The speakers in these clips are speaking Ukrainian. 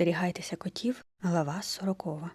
Остерігайтеся котів, глава сорокова.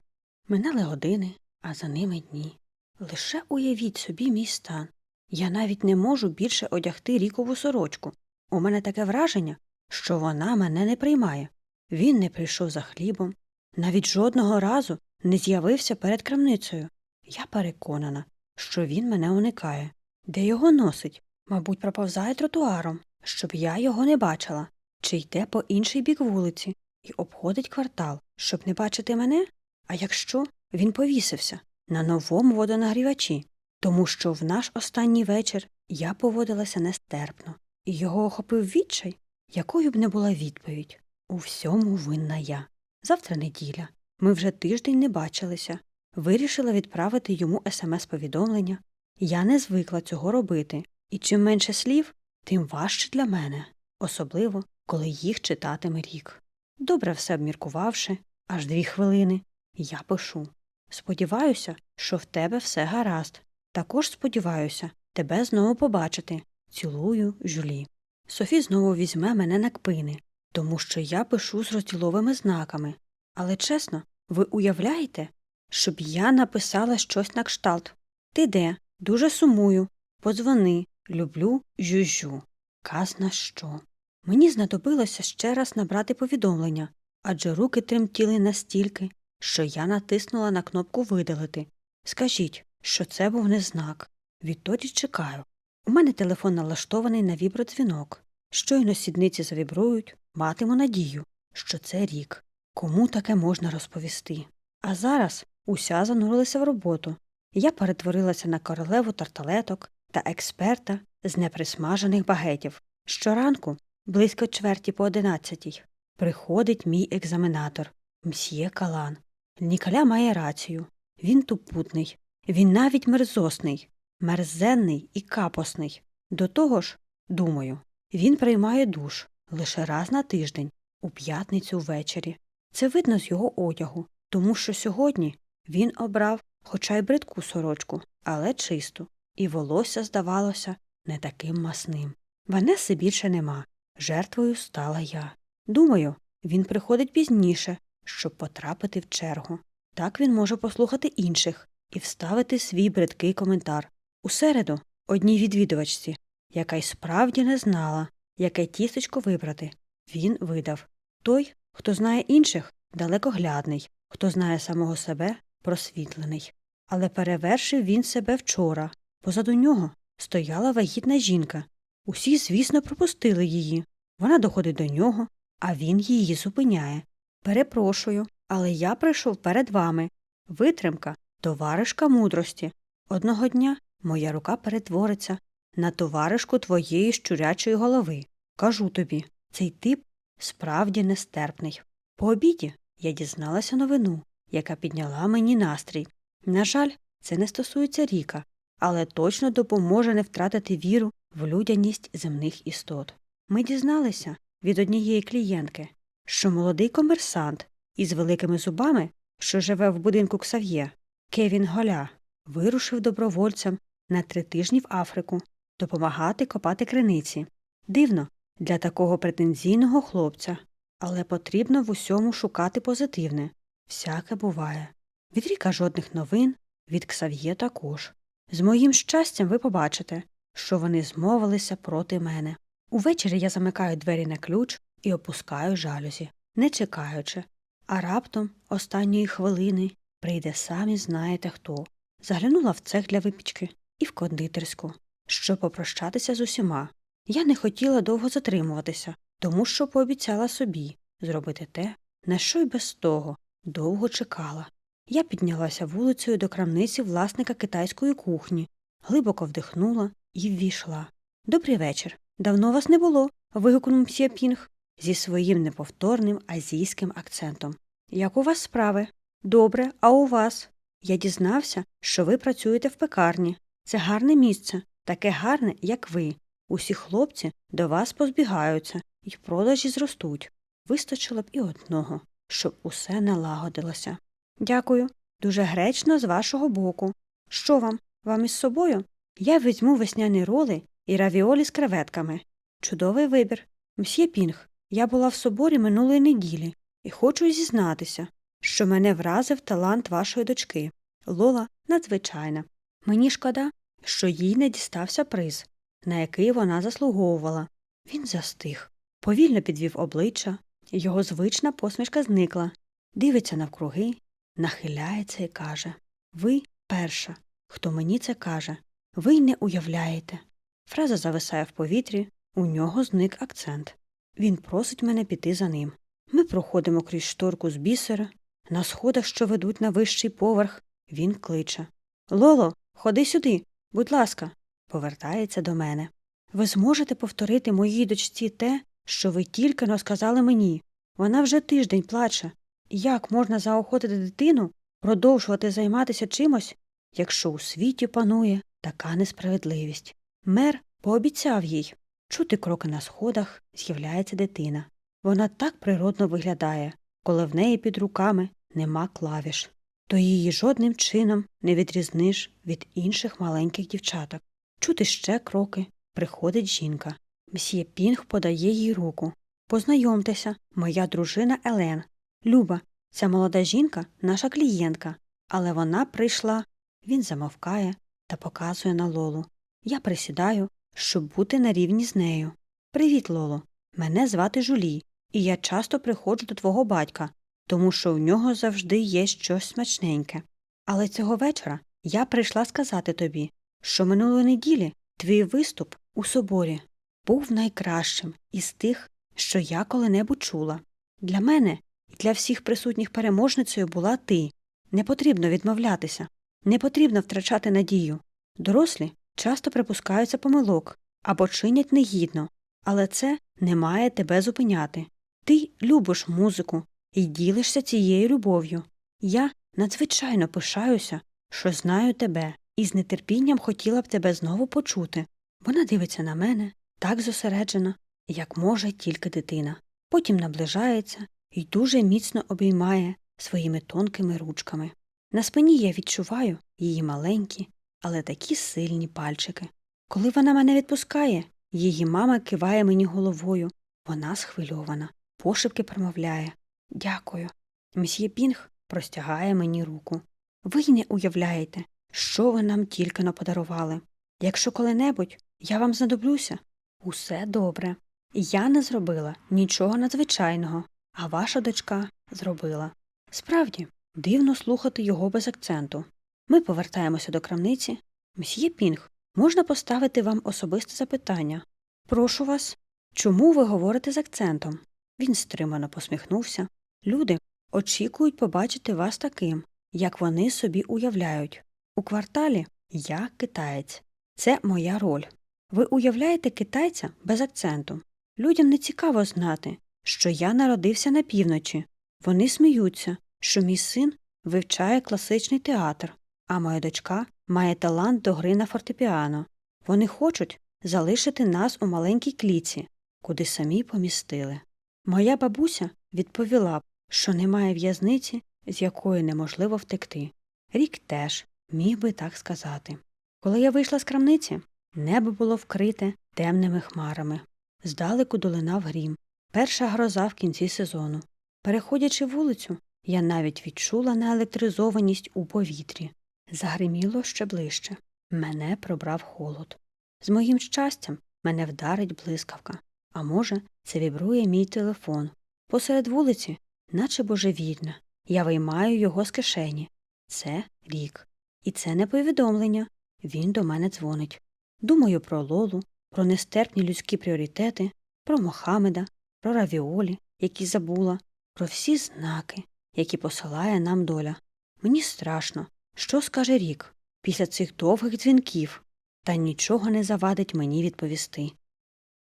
Минали години, а за ними дні. Лише уявіть собі мій стан. Я навіть не можу більше одягти рікову сорочку. У мене таке враження, що вона мене не приймає. Він не прийшов за хлібом, навіть жодного разу не з'явився перед крамницею. Я переконана, що він мене уникає. Де його носить? Мабуть, проповзає тротуаром, щоб я його не бачила, чи йде по інший бік вулиці і обходить квартал, щоб не бачити мене? А якщо він повісився на новому водонагрівачі, тому що в наш останній вечір я поводилася нестерпно, і його охопив відчай, якою б не була відповідь. У всьому винна я. Завтра неділя. Ми вже тиждень не бачилися. Вирішила відправити йому смс-повідомлення. Я не звикла цього робити, і чим менше слів, тим важче для мене, особливо, коли їх читатиме рік. Добре все обміркувавши, аж дві хвилини, я пишу. Сподіваюся, що в тебе все гаразд. Також сподіваюся тебе знову побачити. Цілую, Жюлі. Софі знову візьме мене на кпини, тому що я пишу з розділовими знаками. Але чесно, ви уявляєте, щоб я написала щось на кшталт Ти де? Дуже сумую. Подзвони, люблю, жужжу. Казна що. Мені знадобилося ще раз набрати повідомлення, адже руки тремтіли настільки, що я натиснула на кнопку видалити. Скажіть, що це був не знак. Відтоді чекаю. У мене телефон налаштований на вібродзвінок. Щойно сідниці завібрують, матиму надію, що це рік. Кому таке можна розповісти? А зараз уся занурилася в роботу. Я перетворилася на королеву тарталеток та експерта з неприсмажених багетів. Щоранку, близько чверті по одинадцятій, приходить мій екзаменатор, мсьє Калан. Ніколя має рацію. Він тупутний, він навіть мерзосний, мерзенний і капосний. До того ж, думаю, він приймає душ лише раз на тиждень, у п'ятницю ввечері. Це видно з його одягу, тому що сьогодні він обрав, хоча й бридку сорочку, але чисту, і волосся, здавалося, не таким масним. Ванеси більше нема. Жертвою стала я. Думаю, він приходить пізніше, щоб потрапити в чергу. Так він може послухати інших і вставити свій бридкий коментар. У середу одній відвідувачці, яка й справді не знала, яке тістечко вибрати. Він видав той, хто знає інших, далекоглядний, хто знає самого себе, просвітлений. Але перевершив він себе вчора. Позаду нього стояла вагітна жінка. Усі, звісно, пропустили її. Вона доходить до нього, а він її зупиняє. Перепрошую, але я прийшов перед вами. Витримка, товаришка мудрості. Одного дня моя рука перетвориться на товаришку твоєї щурячої голови. Кажу тобі, цей тип справді нестерпний. По обіді я дізналася новину, яка підняла мені настрій. На жаль, це не стосується ріка, але точно допоможе не втратити віру в людяність земних істот. Ми дізналися від однієї клієнтки, що молодий комерсант із великими зубами, що живе в будинку Ксав'є, Кевін Голя, вирушив добровольцем на три тижні в Африку допомагати копати криниці. Дивно для такого претензійного хлопця, але потрібно в усьому шукати позитивне. Всяке буває. Від ріка жодних новин, від Ксав'є також. З моїм щастям ви побачите, що вони змовилися проти мене. Увечері я замикаю двері на ключ і опускаю жалюзі, не чекаючи, а раптом останньої хвилини прийде самі знаєте хто. Заглянула в цех для випічки і в кондитерську, щоб попрощатися з усіма. Я не хотіла довго затримуватися, тому що пообіцяла собі зробити те, на що й без того довго чекала. Я піднялася вулицею до крамниці власника китайської кухні, глибоко вдихнула і ввійшла. Добрий вечір. Давно вас не було. вигукнув мсьє Пінг зі своїм неповторним азійським акцентом. Як у вас справи? Добре, а у вас? Я дізнався, що ви працюєте в пекарні. Це гарне місце, таке гарне, як ви. Усі хлопці до вас позбігаються і продажі зростуть. Вистачило б і одного, щоб усе налагодилося. Дякую. Дуже гречно з вашого боку. Що вам? Вам із собою? Я візьму весняні роли і равіолі з креветками. Чудовий вибір. Мсьє Пінг, я була в соборі минулої неділі і хочу зізнатися, що мене вразив талант вашої дочки. Лола надзвичайна. Мені шкода, що їй не дістався приз, на який вона заслуговувала. Він застиг, повільно підвів обличчя, його звична посмішка зникла, дивиться навкруги, нахиляється і каже Ви перша, хто мені це каже. Ви й не уявляєте. Фраза зависає в повітрі, у нього зник акцент. Він просить мене піти за ним. Ми проходимо крізь шторку з бісера, на сходах, що ведуть на вищий поверх, він кличе Лоло, ходи сюди, будь ласка, повертається до мене. Ви зможете повторити моїй дочці те, що ви тільки но сказали мені. Вона вже тиждень плаче. Як можна заохотити дитину продовжувати займатися чимось, якщо у світі панує така несправедливість? Мер пообіцяв їй. Чути кроки на сходах, з'являється дитина. Вона так природно виглядає, коли в неї під руками нема клавіш. То її жодним чином не відрізниш від інших маленьких дівчаток. Чути ще кроки. Приходить жінка. Мсьє Пінг подає їй руку. Познайомтеся, моя дружина Елен. Люба, ця молода жінка наша клієнтка, але вона прийшла. Він замовкає та показує на Лолу. Я присідаю, щоб бути на рівні з нею. Привіт, Лоло. Мене звати Жулі, і я часто приходжу до твого батька, тому що в нього завжди є щось смачненьке. Але цього вечора я прийшла сказати тобі, що минулої неділі твій виступ у соборі був найкращим із тих, що я коли-небудь чула. Для мене і для всіх присутніх переможницею була ти. Не потрібно відмовлятися, не потрібно втрачати надію. Дорослі часто припускаються помилок або чинять негідно, але це не має тебе зупиняти. Ти любиш музику і ділишся цією любов'ю. Я надзвичайно пишаюся, що знаю тебе, і з нетерпінням хотіла б тебе знову почути. Вона дивиться на мене так зосереджено, як може тільки дитина. Потім наближається і дуже міцно обіймає своїми тонкими ручками. На спині я відчуваю її маленькі, але такі сильні пальчики. Коли вона мене відпускає, її мама киває мені головою. Вона схвильована, пошепки промовляє Дякую. Мсьє Пінг простягає мені руку. Ви й не уявляєте, що ви нам тільки но подарували. Якщо коли-небудь я вам знадоблюся, усе добре. Я не зробила нічого надзвичайного, а ваша дочка зробила. Справді, дивно слухати його без акценту. Ми повертаємося до крамниці. Мсьє Пінг, можна поставити вам особисте запитання. Прошу вас, чому ви говорите з акцентом? Він стримано посміхнувся. Люди очікують побачити вас таким, як вони собі уявляють. У кварталі я китаєць. Це моя роль. Ви уявляєте китайця без акценту. Людям не цікаво знати, що я народився на півночі. Вони сміються, що мій син вивчає класичний театр, а моя дочка має талант до гри на фортепіано. Вони хочуть залишити нас у маленькій кліці, куди самі помістили. Моя бабуся відповіла б, що немає в'язниці, з якої неможливо втекти. Рік теж міг би так сказати. Коли я вийшла з крамниці, небо було вкрите темними хмарами. Здалеку долинав грім, перша гроза в кінці сезону. Переходячи вулицю, я навіть відчула неелектризованість у повітрі. Загриміло ще ближче. Мене пробрав холод. З моїм щастям мене вдарить блискавка. А може, це вібрує мій телефон. Посеред вулиці, наче божевільна. Я виймаю його з кишені. Це рік. І це не повідомлення. Він до мене дзвонить. Думаю про Лолу, про нестерпні людські пріоритети, про Мохамеда, про равіолі, які забула, про всі знаки, які посилає нам доля. Мені страшно, що скаже рік після цих довгих дзвінків, та нічого не завадить мені відповісти.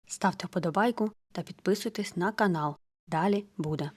Ставте вподобайку та підписуйтесь на канал. Далі буде.